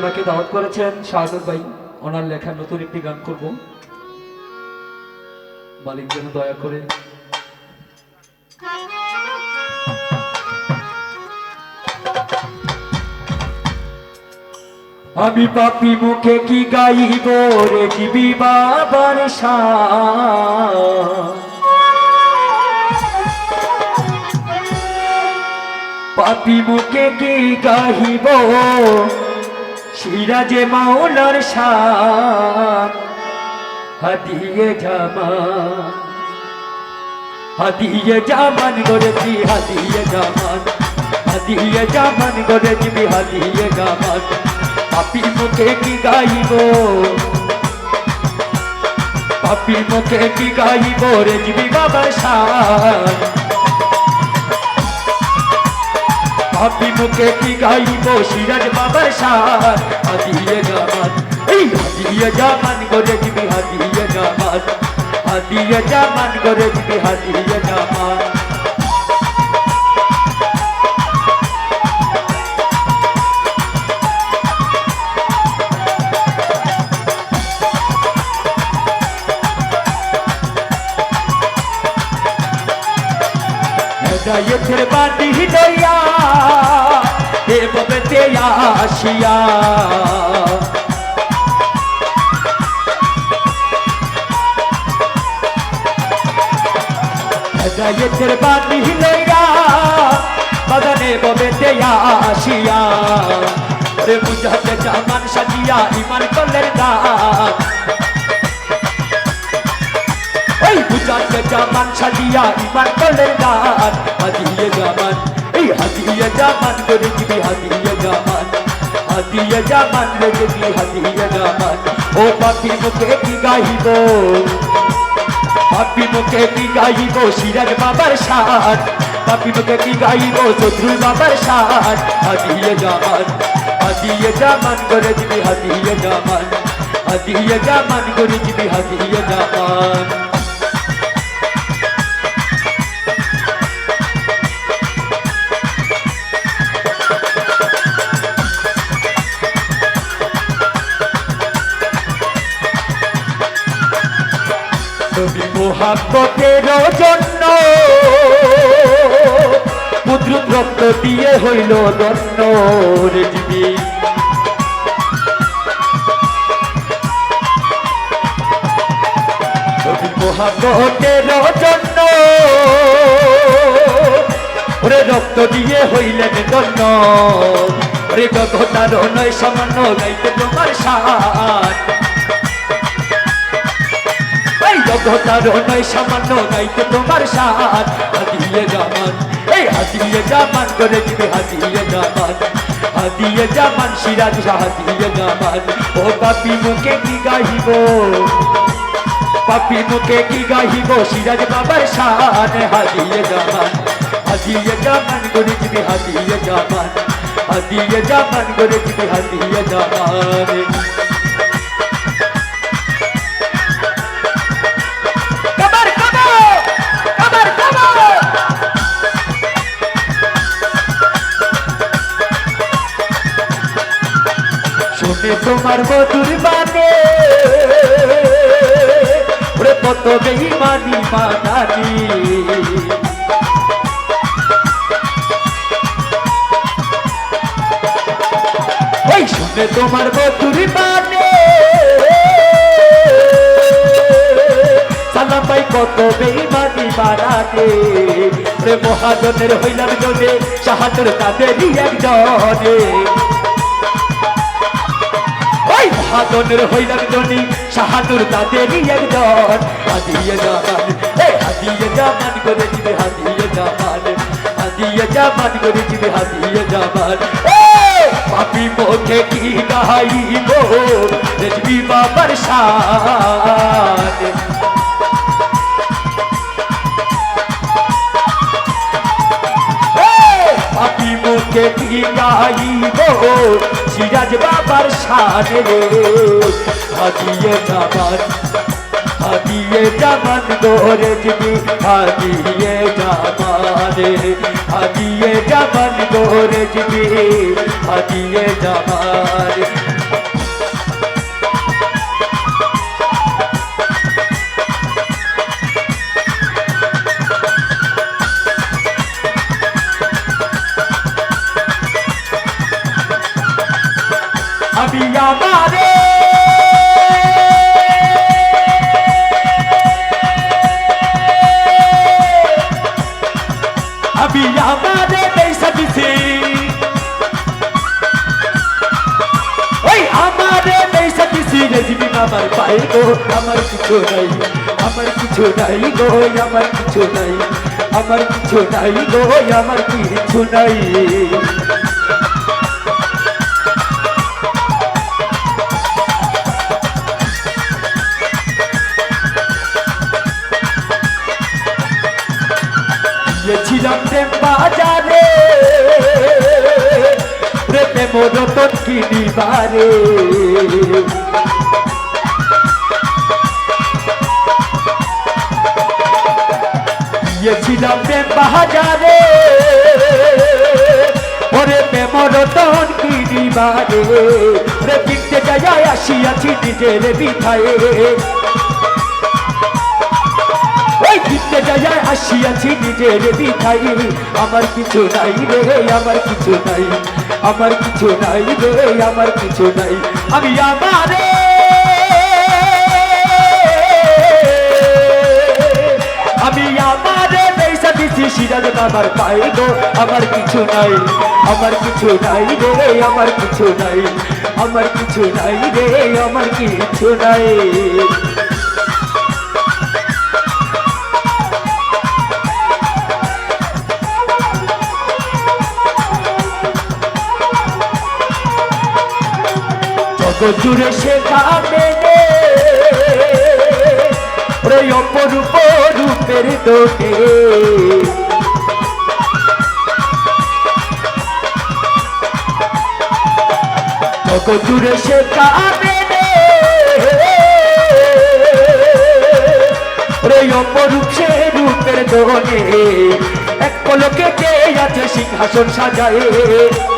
ওনাকে দাওয়াত করেছেন শাহাদুর ভাই। ওনার লেখা নতুন একটি গান করব। মালিক যেন দয়া করে। আমি পাপি মুখে কি গাইব রে জিবি বাবার শান পাপি মুখে কি গাহিব সিরাজে মাওলার শান। হাদিয়ে জামান হাদিয়ে জামান গরেছি হাদিয়ে জামান। হাদিয়ে জামান গরেছি হাদিয়ে জামান। পাপি মুখে কি গাইব? পাপি মুখে কি গাইব রে? জিবি বাবা শান। পাপি মুখে কি গাইব? সিরাজ বাবার শান হাদিয়ে জামান, এই হাদিয়ে জামান করে দিবি হাদিয়ে জামান। হাদিয়ে জামান করে দিবি হাদিয়ে জামান। হেদায়েতের বাটি লইয়া আসিয়া। হেদায়েতের বাটি লইয়া বাগানে ববেতে আসিয়া। রে বুঝাতে জামান সাজিয়া ইমান করলেন দান এই বুঝাতে জামান সাজিয়া ইমান করলেন দান হাদিয়ে জামান, এই হাদিয়ে জামান করে দিবি হাদিয়ে জামান। হাদিয়ে জামান রেখে দিবি হাদিয়ে জামান। ও পাখি মুখে কি গাইব পাপি মুখে কি গাইব সিরাজ বাবার শান। পাপি মুখে কি গাইব শত্রু বাবার শান। হাদিয়ে জামান হাদিয়ে জামান করে দিবি হাদিয়ে জামান। হাদিয়ে জামান করে দিবি হাদিয়ে জামান। নবী মোহাম্মতের জন্য। পুত্র রক্ত দিয়ে হইল দন্ন রে দিবি নবী জন্য। ওরে রক্ত দিয়ে হইলেন দন্ন ওরে জগতার নয় সামান্য, গাইতে তোমার সাথ। জগতার নয় সামান্য গাইতে তোমার সাথ। হাদিয়ে জামান, এই হাদিয়ে জামান করে দিবে হাদিয়ে জামান। হাদিয়ে জামান সিরাজ হাদিয়ে জামান। ও পাপি মুখে কি গাইব পাপি মুখে কি গাইব সিরাজ বাবার শান হাদিয়ে জামান। হাদিয়ে জামান করে দিবে হাদিয়ে জামান। হাদিয়ে জামান করে দিবে হাদিয়ে জামান। শুনে তোমার মধুর বানে ওরে কত বেইমানি মানানি ওই শুনে তোমার মধুর বানে সালাম ভাই কত বেইমানি মারানে রে মহাজনের হইলাম জনে, সাহায্যের তাদেরই একজনে। মহাজনের হইলাম জনি সাহায্যের তাদেরই একজন। হাদিয়ে জামান এই হাদিয়ে জামান করে দিবে হাদিয়ে জামান। হাদিয়ে জামান করে দিবে হাদিয়ে জামান। পাপি মুখে কি গাইব? রেজবি বাবার শান। পাপি মুখে কি গাইব? সিরাজ বাবার সানে রে যাবার হাদিয়ে জামান গোরে দিদি হাদিয়ে জামানে হাদিয়ে জামান গোরে দিদি হাদিয়ে জামান আমারে আমি আমারে পয়সা দিছি। ওই আমারে পয়সা দিছি রেজিবি আমার পায়ে গো, আমার কিছু নাই, আমার কিছু নাই গো, আমার কিছু নাই, আমার কিছু নাই গো, আমার কিছু নাই। প্রেম বাজারে প্রেমে মরতন কিনিবারে। গিয়েছিলাম প্রেম বাজারে ওরে প্রেম রতন কিনিবারে। রে কিনতে যাই আসিয়াছি নিজের বিঠায়ে আসিয়াছি নিজের বিঠাই আমার কিছু নাই রে, আমার কিছু নাই। আমার কিছু নাই রে, আমার কিছু নাই। আমি আমারে আমি আমারে পয়সা দিছি, সিরাজ বাবার পায়ে গো আমার কিছু নাই, আমার কিছু নাই রে, আমার কিছু নাই। আমার কিছু নাই রে, আমার কিছু নাই। জুড়ে সে ওরে অপরূপ রূপের জগৎ জুড়ে সে অপরূপ সে রূপের দোনে এক পলকে কে আছে সিংহাসন সাজায়ে।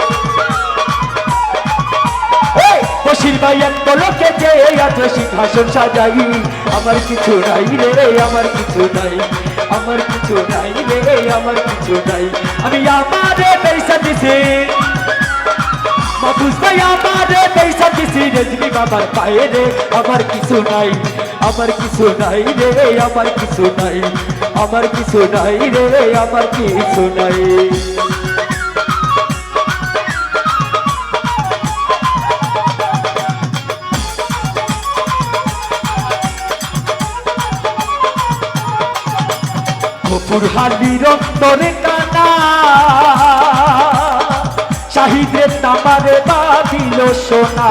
ভাই এক পলকে যে এত সিংহাসন সাজাই। আমার কিছু নাই রে আমার কিছু নাই। আমার কিছু নাই রে আমার কিছু নাই। আমি আমারে পয়সা দিছি। ভাই আমারে পয়সা দিছি রেজবি বাবার পায়ে রে। আমার কিছু নাই, আমার কিছু নাই রে আমার কিছু নাই। আমার কিছু নাই রে, আমার কিছু নাই। কপুর হালির অন্তরে কানা। শাহিদের নামারে বাদিল সোনা।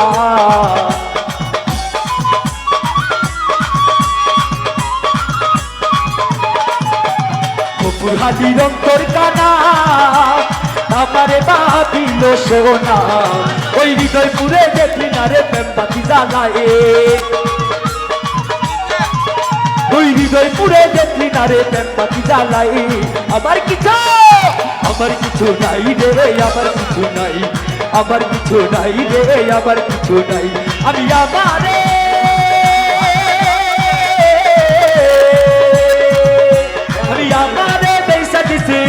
কপুর হালির অন্তর কানা। আমারে বাদিল সোনা। ওই হৃদয় পুরে দেখলি না রে প্রেম বাতি জ্বালায় ওই হৃদয় পুরে দেখলি না রে প্রেমপাতি জ্বালাই। আমার কিছু আমার কিছু নাই রে, আমার কিছু নাই। আমার কিছু নাই রে, আমার কিছু নাই। আমি আমারে। আমি আমারে পয়সা দিছি।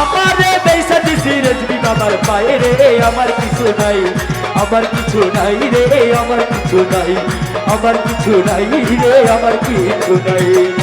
আমারে পয়সা দিছি রজবি বাবার পায়ে রে, আমার কিছু নাই। আমার কিছু নাই রে আমার কিছু নাই। আমার কিছু নাই রে আমার কিছু নাই।